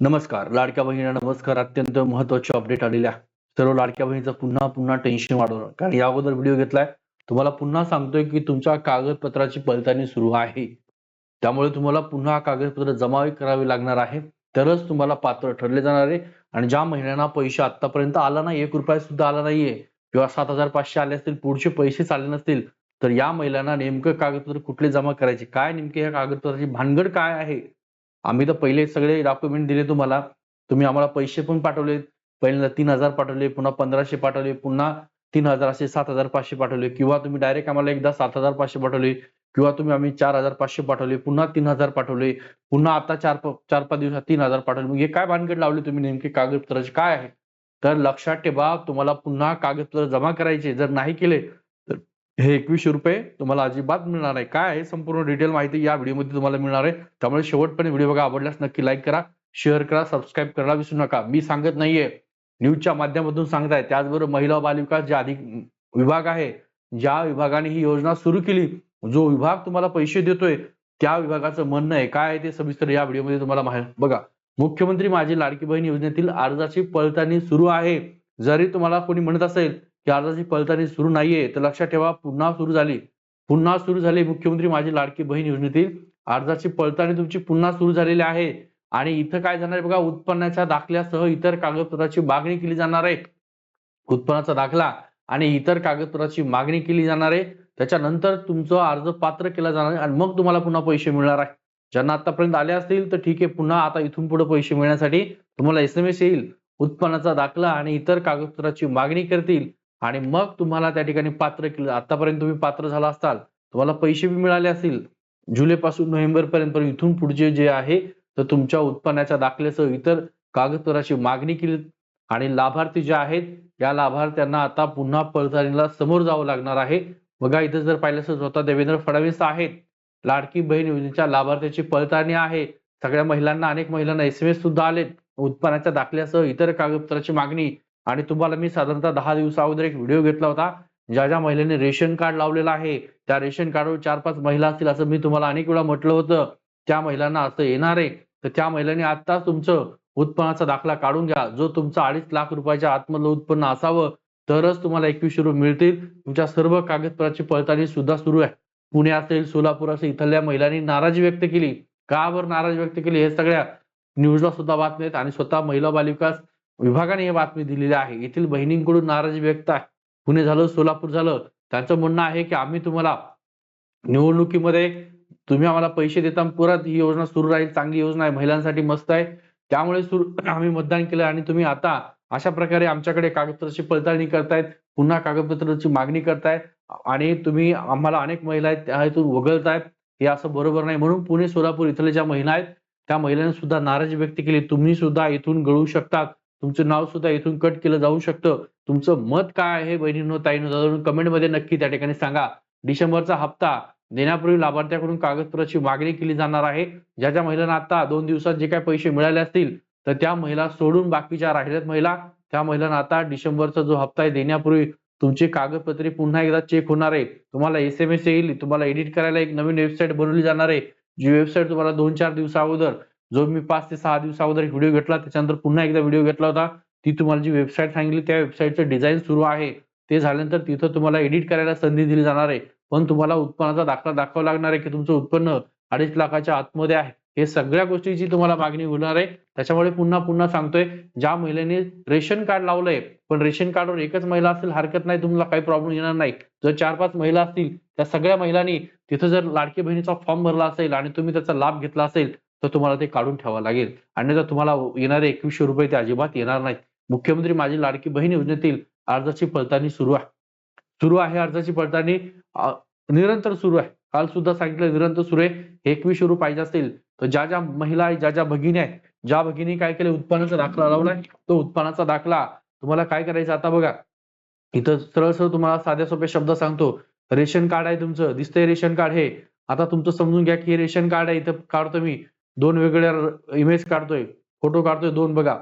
नमस्कार लाडक्या बहिणींना नमस्कार. अत्यंत महत्त्वाचे अपडेट आलेल्या सर्व लाडक्या बहिणीचं पुन्हा पुन्हा टेन्शन वाढवणं. कारण या अगोदर व्हिडिओ घेतलाय. तुम्हाला पुन्हा सांगतोय की तुमच्या कागदपत्राची पडताळणी सुरू आहे. त्यामुळे तुम्हाला पुन्हा कागदपत्र जमा करावी लागणार आहे. तरच तुम्हाला पात्र ठरले जाणार आहे. आणि ज्या महिन्यांना पैसे आतापर्यंत आला नाही एक रुपया सुद्धा आला नाहीये किंवा सात हजार पाचशे आले असतील पुढचे पैसेच आले नसतील तर या महिलांना नेमकं कागदपत्र कुठले जमा करायचे? काय नेमके या कागदपत्राची भानगड काय आहे? आम्ही तर पहिले सगळे डॉक्युमेंट दिले तुम्हाला. तुम्ही आम्हाला पैसे पण पाठवले. पहिल्यांदा तीन हजार पाठवले पुन्हा पंधराशे पाठवले पुन्हा तीन हजार असे सात हजार पाचशे पाठवले. किंवा तुम्ही डायरेक्ट आम्हाला एकदा सात हजार पाचशे पाठवले. किंवा तुम्ही आम्ही चार हजार पाचशे पाठवले पुन्हा तीन हजार पाठवले. पुन्हा आता चार चार पाच दिवसात तीन हजार पाठवले. मग हे काय भानगड लावले तुम्ही नेमके? कागदपत्राचे काय आहे? तर लक्षात ठेवा तुम्हाला पुन्हा कागदपत्र जमा करायचे. जर नाही केले हे एकवीसशे रुपये तुम्हाला अजिबात मिळणार आहे काय आहे? संपूर्ण डिटेल माहिती या व्हिडिओमध्ये तुम्हाला मिळणार आहे. त्यामुळे शेवटपर्यंत व्हिडिओ बघा. आवडल्यास नक्की लाईक करा शेअर करा सबस्क्राईब करायला विसरू नका. मी सांगत नाहीये. न्यूजच्या माध्यमातून सांगताय. त्याचबरोबर महिला बालविकास जे अधिक विभाग आहे ज्या विभागाने ही योजना सुरू केली जो विभाग तुम्हाला पैसे देतोय त्या विभागाचं म्हणणं आहे. काय आहे ते सविस्तर या व्हिडिओमध्ये तुम्हाला माहिती बघा. मुख्यमंत्री माझी लाडकी बहीण योजनेतील अर्जाची पडताळणी सुरू आहे. जरी तुम्हाला कोणी म्हणत असेल की अर्जाची पडताळणी सुरू नाहीये तर लक्षात ठेवा पुन्हा सुरू झाली. पुन्हा सुरू झाली मुख्यमंत्री माझी लाडकी बहीण योजनेतील अर्जाची पडताळणी तुमची पुन्हा सुरू झालेली आहे. आणि इथं काय जाणार आहे बघा उत्पन्नाच्या दाखल्यासह इतर कागदपत्राची मागणी केली जाणार आहे. उत्पन्नाचा दाखला आणि इतर कागदपत्राची मागणी केली जाणार आहे. त्याच्यानंतर तुमचा अर्ज पात्र केला जाणार आहे आणि मग तुम्हाला पुन्हा पैसे मिळणार आहे. ज्यांना आतापर्यंत आले असतील तर ठीक आहे पुन्हा आता इथून पुढे पैसे मिळण्यासाठी तुम्हाला एस एम एस येईल. उत्पन्नाचा दाखला आणि इतर कागदपत्राची मागणी करतील. आणि मग तुम्हाला त्या ठिकाणी पात्र केलं. आतापर्यंत तुम्ही पात्र झाला असाल तुम्हाला पैसे बी मिळाले असतील जुलै पासून नोव्हेंबर पर्यंत पण इथून पुढचे जे आहे तर तुमच्या उत्पन्नाच्या दाखल्यासह इतर कागदपत्राची मागणी केली. आणि लाभार्थी जे आहेत या लाभार्थ्यांना आता पुन्हा पडताळणीला समोर जावं लागणार आहे. बघा इथं जर पाहिलं असेल स्वतः देवेंद्र फडणवीस आहेत. लाडकी बहीण योजनेच्या लाभार्थ्याची पडताळणी आहे. सगळ्या महिलांना अनेक महिलांना एस एम एस सुद्धा आलेत. उत्पन्नाच्या दाखल्यासह इतर कागदपत्राची मागणी आणि तुम्हाला मी साधारणतः दहा दिवसा अगोदर एक व्हिडिओ घेतला होता ज्या ज्या महिलांनी रेशन कार्ड लावलेलं आहे त्या रेशन कार्डवर चार पाच महिला असतील असं मी तुम्हाला अनेक वेळा म्हटलं होतं. त्या महिलांना असं येणार आहे. तर त्या महिलांनी आत्ताच तुमचं उत्पन्नाचा दाखला काढून घ्या. जो तुमचा अडीच लाख रुपयाच्या आतमधलं उत्पन्न असावं तरच तुम्हाला एकवीसशे रुपये मिळतील. तुमच्या सर्व कागदपत्राची पडताळणी सुद्धा सुरू आहे. पुणे असेल सोलापूर असेल इथल्या महिलांनी नाराजी व्यक्त केली. का बरं नाराजी व्यक्त केली? हे सगळ्या न्यूजला सुद्धा बातम्या आहेत. आणि स्वतः महिला बालविकास विभागाने ही बातमी दिलेली आहे. येथील बहिणींकडून नाराजी व्यक्त आहे. पुणे झालं सोलापूर झालं. त्यांचं म्हणणं आहे की आम्ही तुम्हाला निवडणुकीमध्ये तुम्ही आम्हाला पैसे देता परत ही योजना सुरू राहील. चांगली योजना आहे. महिलांसाठी मस्त आहे. त्यामुळे सुरू आम्ही मतदान केलं आणि तुम्ही आता अशा प्रकारे आमच्याकडे कागदपत्राची पडताळणी करतायत. पुन्हा कागदपत्राची मागणी करतायत. आणि तुम्ही आम्हाला अनेक महिला आहेत त्या हेतून वगळतायत. हे असं बरोबर नाही. म्हणून पुणे सोलापूर इथल्या ज्या महिला आहेत त्या महिलांनी सुद्धा नाराजी व्यक्त केली. तुम्ही सुद्धा इथून गळू शकतात. तुमचं नाव सुद्धा इथून कट केलं जाऊ शकतं. तुमचं मत काय आहे बहिणींनो ताईंनो कमेंटमध्ये नक्की त्या ठिकाणी सांगा. डिसेंबरचा हप्ता देण्यापूर्वी लाभार्थ्याकडून कागदपत्राची मागणी केली जाणार आहे. ज्या ज्या महिलांना आता दोन दिवसात जे काही पैसे मिळाले असतील तर त्या महिला सोडून बाकीच्या राहिल्यात महिला. त्या महिलांना आता डिसेंबरचा जो हप्ता आहे देण्यापूर्वी तुमची कागदपत्रे पुन्हा एकदा चेक होणार आहे. तुम्हाला एस एम एस येईल तुम्हाला एडिट करायला एक नवीन वेबसाईट बनवली जाणार आहे. जी वेबसाईट तुम्हाला दोन चार दिवसा अगोदर जो मी पाच ते सहा दिवस अगोदर एक व्हिडिओ घेतला त्याच्यानंतर पुन्हा एकदा व्हिडिओ घेतला होता. ती तुम्हाला जी वेबसाईट सांगितली त्या वेबसाईटचं डिझाईन सुरू आहे. ते झाल्यानंतर तिथं तुम्हाला एडिट करायला संधी दिली जाणार आहे. पण तुम्हाला उत्पन्नाचा दाखला दाखवा लागणार आहे की तुमचं उत्पन्न अडीच लाखाच्या आतमध्ये आहे. हे सगळ्या गोष्टीची तुम्हाला मागणी होणार आहे. त्याच्यामुळे पुन्हा पुन्हा सांगतोय ज्या महिलेने रेशन कार्ड लावलंय पण रेशन कार्डवर एकच महिला असेल हरकत नाही तुम्हाला काही प्रॉब्लेम येणार नाही. जर चार पाच महिला असतील त्या सगळ्या महिलांनी तिथं जर लाडकी बहिणीचा फॉर्म भरला असेल आणि तुम्ही त्याचा लाभ घेतला असेल तर तुम्हाला ते काढून ठेवावं लागेल. आणि जर तुम्हाला येणारे एकवीसशे रुपये ते अजिबात येणार नाहीत. मुख्यमंत्री माझी लाडकी बहीण योजनेतील अर्जाची पडताळणी सुरू आहे. सुरू आहे अर्जाची पडताळणी. निरंतर सुरू आहे. काल सुद्धा सांगितलं निरंतर सुरू आहे. एकवीसशे रुपये पाहिजे असतील तर ज्या ज्या महिला आहेत ज्या ज्या भगिनी आहेत ज्या भगिनी काय केलं उत्पन्नाचा दाखला लावलाय. तो उत्पन्नाचा दाखला तुम्हाला काय करायचं आता बघा. इथं सरळ सरळ तुम्हाला साध्या सोप्या शब्द सांगतो. रेशन कार्ड आहे तुमचं. दिसतंय रेशन कार्ड हे. आता तुमचं समजून घ्या की हे रेशन कार्ड आहे. इथं काढतो मी. दोन वेगवेगळ्या इमेज काढतोय फोटो काढतोय दोन बघा.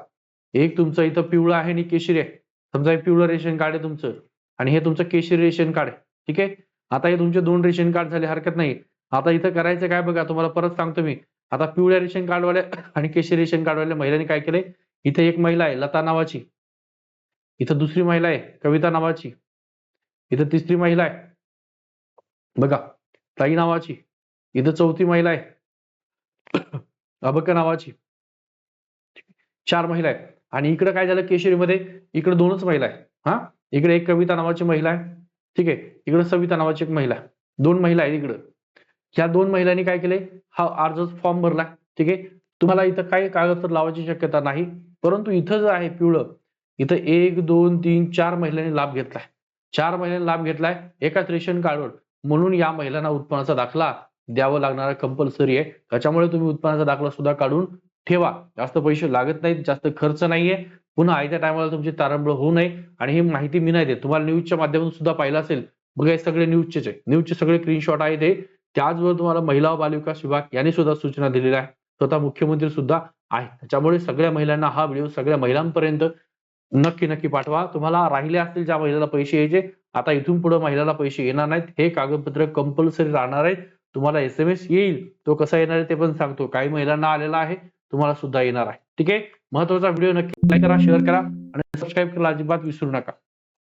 एक तुमचं इथं पिवळं आहे आणि केशरी आहे. समजा हे पिवळं रेशन कार्ड आहे तुमचं. आणि हे तुमचं केशरी रेशन कार्ड आहे. ठीक आहे? आता हे तुमचे दोन रेशन कार्ड झाले हरकत नाही. आता इथं करायचं काय बघा तुम्हाला परत सांगतो मी. आता पिवळ्या रेशन कार्डवाल्या आणि केशरी रेशन कार्डवाल्या महिलांनी काय केलंय? इथे एक महिला आहे लता नावाची. इथं दुसरी महिला आहे कविता नावाची. इथं तिसरी महिला आहे. बघा ताई नावाची. इथं चौथी महिला आहे. अबक नावाची. चार महिला आहेत. आणि इकडं काय झालं केशरीमध्ये? इकडं दोनच महिला आहे हा? इकडे एक कविता नावाची महिला आहे. ठीक आहे? इकडं सविता नावाची एक महिला दोन महिला आहेत इकडं. ह्या दोन महिलांनी काय केले हा अर्ज फॉर्म भरला. ठीक आहे? तुम्हाला इथं काही कागदपत्र लावायची शक्यता नाही. परंतु इथं जे आहे पिवळं इथं एक दोन तीन चार महिलांनी लाभ घेतलाय. चार महिलांनी लाभ घेतलाय एकाच रेशन कार्डवर. म्हणून या महिलांना उत्पन्नाचा दाखला. द्यावं लागणार कंपल्सरी आहे. त्याच्यामुळे तुम्ही उत्पन्नाचा दाखला सुद्धा काढून ठेवा. जास्त पैसे लागत नाहीत जास्त खर्च नाहीये. पुन्हा आयत्या टायमाला तुमची तारंबळ होऊ नये. आणि ही माहिती मी नाही देत. तुम्हाला न्यूजच्या माध्यमातून सुद्धा पाहिलं असेल. बघा हे सगळे न्यूजचेच आहे. न्यूजचे सगळे स्क्रीनशॉट आहेत हे. त्याचबरोबर तुम्हाला महिला व बालविकास विभाग यांनी सुद्धा सूचना दिलेल्या आहे स्वतः मुख्यमंत्री सुद्धा आहे त्याच्यामुळे सगळ्या महिलांना हा व्हिडिओ सगळ्या महिलांपर्यंत नक्की नक्की पाठवा. तुम्हाला राहिले असतील ज्या महिलेला पैसे यायचे आता इथून पुढे महिलाला पैसे येणार नाहीत. हे कागदपत्र कंपल्सरी राहणार आहेत. तुम्हाला एस एम एस येईल तो कसा येणार आहे ते पण सांगतो. काही महिलांना आलेला आहे तुम्हाला सुद्धा येणार आहे. ठीक आहे? महत्त्वाचा व्हिडिओ नक्की लाईक करा शेअर करा आणि सबस्क्राईब करायला अजिबात विसरू नका.